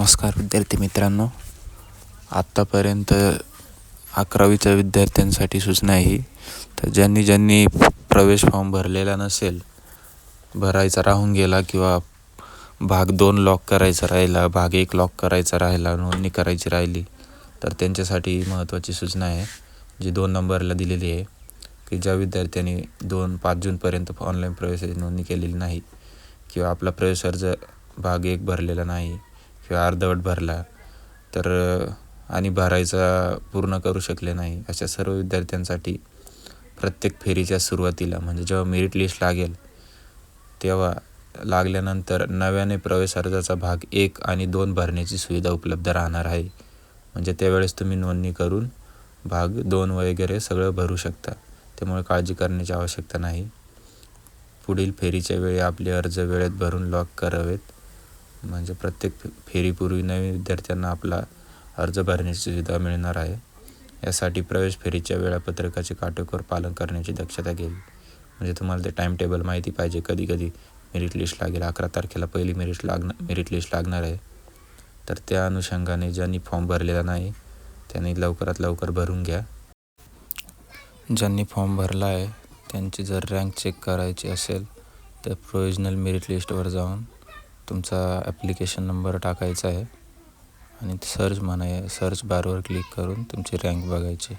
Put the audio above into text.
नमस्कार विद्यार्थी मित्रांनो. आत्तापर्यंत अकरावीच्या विद्यार्थ्यांसाठी सूचना आहे. ही तर ज्यांनी ज्यांनी प्रवेश फॉर्म भरलेला नसेल भरायचा राहून गेला किंवा भाग दोन लॉक करायचा राहिला भाग एक लॉक करायचा राहिला नोंदणी करायची राहिली तर त्यांच्यासाठी महत्त्वाची सूचना आहे जी दोन नंबरला दिलेली आहे की ज्या विद्यार्थ्यांनी दोन पाच जूनपर्यंत ऑनलाईन प्रवेशाची नोंदणी केलेली नाही किंवा आपला प्रवेश अर्ज भाग एक भरलेला नाही किंवा अर्धवट भरला तर आणि भरायचा पूर्ण करू शकले नाही अशा सर्व विद्यार्थ्यांसाठी प्रत्येक फेरीच्या सुरुवातीला म्हणजे जेव्हा मेरिट लिस्ट लागेल तेव्हा लागल्यानंतर नव्याने प्रवेश अर्जाचा भाग एक आणि दोन भरण्याची सुविधा उपलब्ध राहणार आहे. म्हणजे त्यावेळेस तुम्ही नोंदणी करून भाग दोन वगैरे सगळं भरू शकता. त्यामुळे काळजी करण्याची आवश्यकता नाही. पुढील फेरीच्या वेळी आपले अर्ज वेळेत भरून लॉक करावेत. म्हणजे प्रत्येक फेरीपूर्वी नवीन विद्यार्थ्यांना आपला अर्ज भरण्याची सुविधा मिळणार आहे. यासाठी प्रवेश फेरीच्या वेळापत्रकाचे काटेकोर पालन करण्याची दक्षता घ्यावी म्हणजे तुम्हाला ते टाईम टेबल माहिती पाहिजे. कधी कधी मेरिट लिस्ट लागेल. अकरा तारखेला पहिली मेरिट लागणार मेरिट लिस्ट लागणार आहे. तर त्या अनुषंगाने ज्यांनी फॉर्म भरलेला नाही त्यांनी लवकरात लवकर भरून घ्या. ज्यांनी फॉर्म भरला आहे त्यांची जर रँक चेक करायची असेल तर प्रोविजनल मेरिट लिस्टवर जाऊन तुमचा ॲप्लिकेशन नंबर टाकायचा आहे. आणि सर्च म्हणा सर्च बारवर क्लिक करून तुमची रँक बघायची.